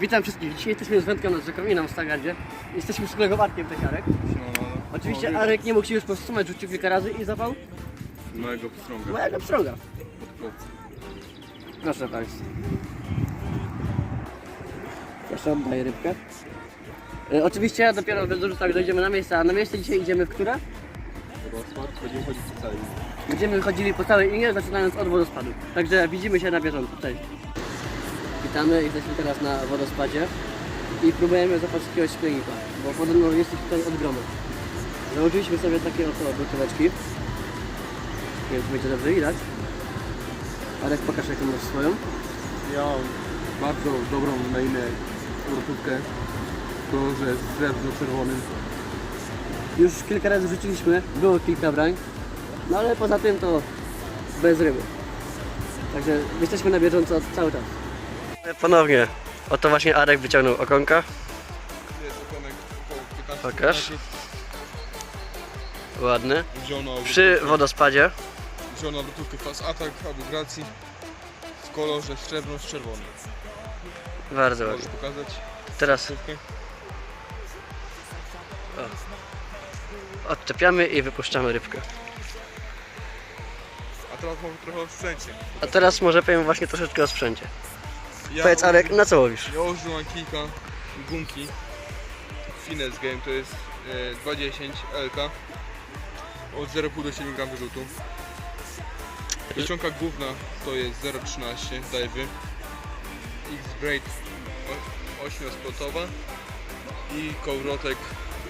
Witam wszystkich. Dzisiaj jesteśmy z Wędką nad rzeką i na Stagardzie. Jesteśmy z kolegą Arkiem Pesiarek. Oczywiście Arek nie mógł się już powstrzymać, rzucił kilka razy i zapał Małego pstrąga. mojego pstrąga. Proszę Państwa. Proszę oddaję rybkę. E, oczywiście dopiero w dorzucach dojdziemy na miejsce, a na miejsce dzisiaj idziemy w które? Rozpad, będziemy chodzić po całej. Będziemy chodzili po całej Inie, zaczynając od wodospadu. Także widzimy się na bieżąco. Cześć. Witamy, jesteśmy teraz na wodospadzie i próbujemy złapać jakiegoś szpiegnika, bo podobno jest ich tutaj od gromu. Założyliśmy sobie takie oto butóweczki. Nie wiem, czy będzie dobrze widać. Arek, pokaż jaką masz swoją. Ja mam bardzo dobrą na imię urotówkę w kolorze srebrno-czerwonym. Już kilka razy rzuciliśmy, było kilka brań, no ale poza tym to bez ryby. Także jesteśmy na bieżąco cały czas. Ponownie, oto właśnie Arek wyciągnął okonka. Jest okonek około 15 Pokaż. Ładny. Wziął na, Przy wodospadzie. wziął na obrotówkę Fast Attack albo Gracji w kolorze srebrno z czerwonym. Bardzo Możesz ładny. pokazać Teraz obrotówkę? odczepiamy i wypuszczamy rybkę. A teraz może trochę o sprzęcie. A teraz może powiem właśnie troszeczkę o sprzęcie. Ja Powiedz Arek, na co łowisz? Ja używam kilka gumki Finesse Game, to jest e, 210 LK od 0,5 do 7 gram wyrzutu. Piecząka główna to jest 0,13 Dive X-Braid 8-spotowa i kołrotek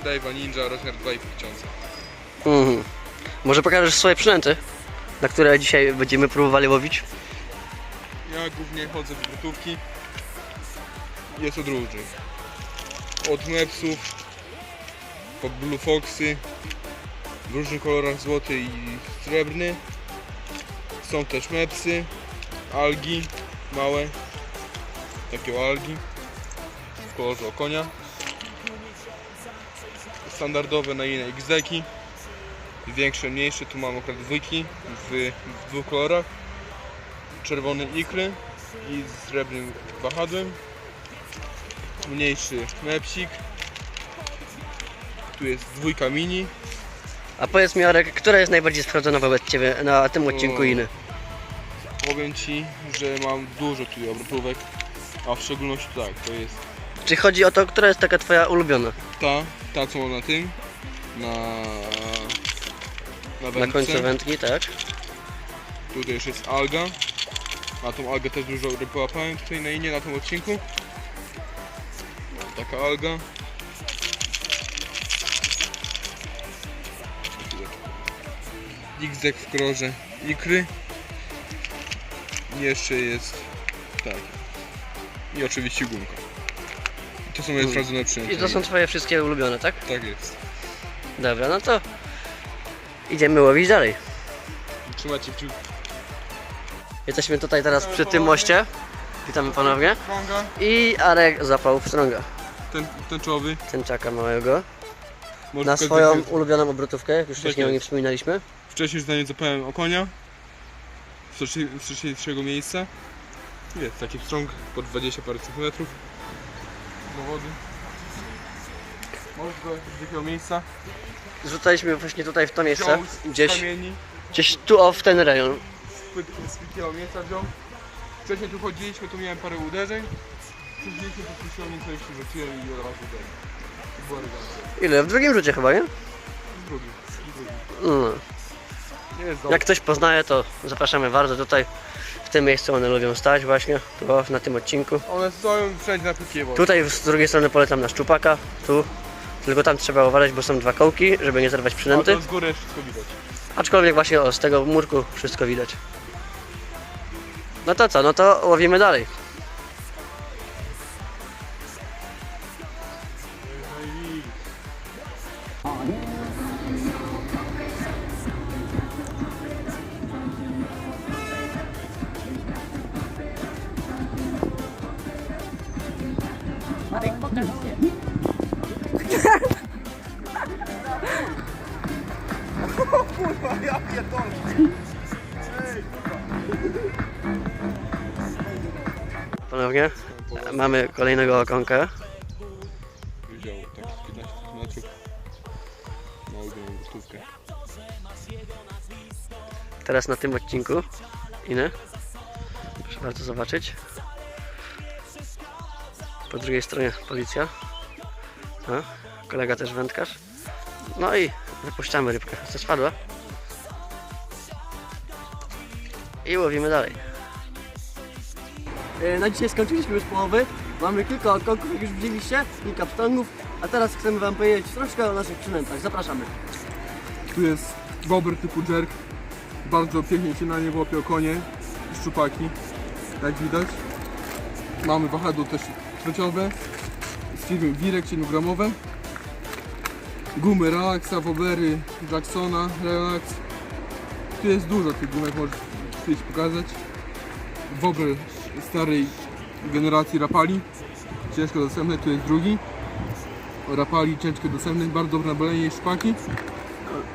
Dive'a Ninja rozmiar 2,5 tysiąca. Mhm. Może pokażesz swoje przynęty, na które dzisiaj będziemy próbowali łowić? Ja głównie chodzę w gotówki. Jest od różnych. Od Mepsów, po Blue Foxy, w różnych kolorach złoty i srebrny. Są też Mepsy, algi, małe, takie algi w kolorze okonia. Standardowe na inne XD-ki, większe, mniejsze, tu mam akurat dwójki w, w dwóch kolorach czerwone ikry i z srebrnym wahadłem. Mniejszy mepsik. Tu jest dwójka mini. A powiedz mi Arek, która jest najbardziej sprawdzona wobec Ciebie na tym odcinku. Iny? Powiem Ci, że mam dużo tu obrotówek, a w szczególności tak, to jest Czy chodzi o to, która jest taka Twoja ulubiona? ta, ta co mam na tym, na, na Na wędce. końcu wędki, tak? Tutaj już jest alga. Na tą algę też dużo ryb połapałem tutaj na inie, na tym odcinku. Taka alga. Xdek w kolorze ikry. I jeszcze jest tak. I oczywiście gumka. I to są moje Mm. sprawdzone przynęty. I to są Twoje wszystkie ulubione, tak? Tak jest. Dobra, no to idziemy łowić dalej. Trzymajcie kciuki. Jesteśmy tutaj teraz przy tym moście. Witamy ponownie. I Arek zapał pstrąga, ten, tęczowy. tęczaka małego. Na swoją ulubioną obrotówkę, jak już wcześniej o niej wspominaliśmy. Wcześniej już na nie zapałem wcześniej- z wcześniejszego miejsca. Jest taki pstrąg po 20 parę centymetrów do wody. Może go z jakiego miejsca Zrzucaliśmy właśnie tutaj w to miejsce, gdzieś, gdzieś tu o w ten rejon. Z takiego miejsca wziął. Wcześniej tu chodziliśmy, tu miałem parę uderzeń. Przyszliśmy, tu puściłem nieco jeszcze rzuciłem i od razu uderzyłem. To była elegancka. Ile? W drugim rzucie chyba, nie? Drugi. drugi. No. Nie jest. Jak ktoś poznaje, to zapraszamy bardzo tutaj. W tym miejscu one lubią stać właśnie, tu na tym odcinku. One stoją wszędzie na wodzie. Tutaj z drugiej strony polecam na szczupaka, tu. Tylko tam trzeba uważać, bo są dwa kołki, żeby nie zerwać A przynęty. to z góry wszystko widać. Aczkolwiek właśnie o, z tego murku wszystko widać. No to co, no to łowimy dalej. Ponownie. Mamy kolejnego okonka. Wziął takich 15 metrów. Na ogromną gotówkę. Teraz na tym odcinku. Inny. Proszę bardzo zobaczyć. Po drugiej stronie policja. No, kolega też wędkarz. No i wypuszczamy rybkę. Co spadła? I łowimy dalej. E, Na dzisiaj skończyliśmy już połowy. Mamy kilka okonków, jak już widzieliście, kilka pstągów. A teraz chcemy Wam powiedzieć troszkę o naszych przynętach. Zapraszamy. Tu jest bobr typu jerk. Bardzo pięknie się na nie łapie okonie i szczupaki. Jak widać. Mamy wahadło też trzeciowe. Z firmy Wirek 7-gramowe. Gumy Relaxa, Wobery, Jacksona, Relax. Tu jest dużo tych gumek, możesz przyjść pokazać. Wober starej generacji Rapali. Ciężko dostępny, tu jest drugi. Rapali ciężko dostępny, bardzo dobre nabalenie i szpaki.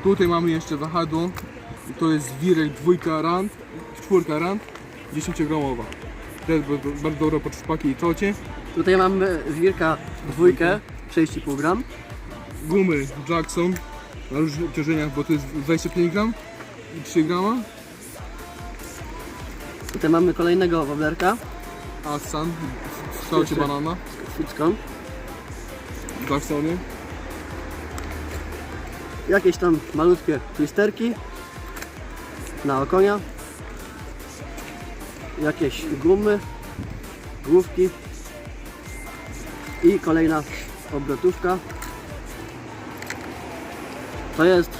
Tutaj mamy jeszcze wahadło. To jest wirek dwójka rand, czwórka rand, 10 gramowa. To jest bardzo, dobra pod szpaki i czocie. Tutaj mamy zwierka dwójkę, 6,5 gram. Gumy Jackson na różnych obciążeniach, bo to jest 25 gram i 3 grama. Tutaj mamy kolejnego woblerka, Assan w kształcie Jeszcze. banana. sztuczką. Jacksony. Jakieś tam malutkie twisterki na okonia. Jakieś gumy, główki i kolejna obrotówka. To jest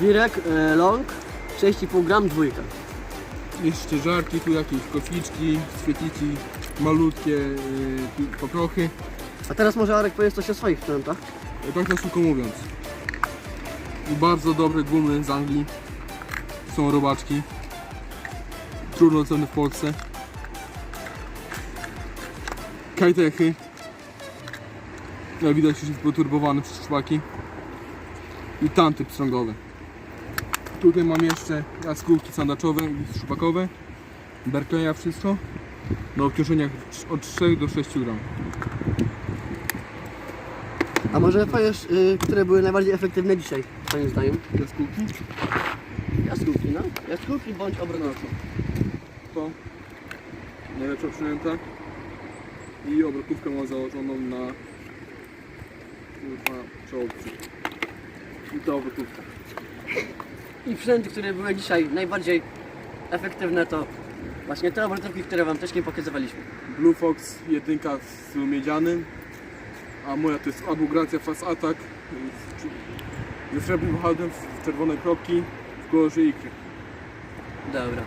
wirek e, long 6,5 gram dwójka. Jeszcze żarki, tu jakieś kotwiczki, świetlici, malutkie yy, pokrochy. A teraz może Arek powiedz coś o swoich sprzętach. Tak na szybko mówiąc. Bardzo dobre gumy z Anglii. Są robaczki. Trudno ceny w Polsce. Kajtechy. Jak widać już jest poturbowany przez szpaki. I tanty pstrągowe. Tutaj mam jeszcze jaskółki sandaczowe i szpakowe. Berkleja wszystko. Na obciążeniach od 3 do 6 gram. A może powiesz, y, które były najbardziej efektywne dzisiaj, twoim zdaniem? Jaskółki. Jaskółki, no. Jaskółki bądź obronowki. to najlepsza przynęta i obrotówkę mam założoną na kurwa czołówce i to obrotówka I przynęty, które były dzisiaj najbardziej efektywne to właśnie te obrotówki, które Wam wcześniej pokazywaliśmy. Blue Fox jedynka z miedzianym a moja to jest Abu Gracia Fast Attack z- ze srebrnym wahadłem w czerwone kropki w kolorze ikry Dobra.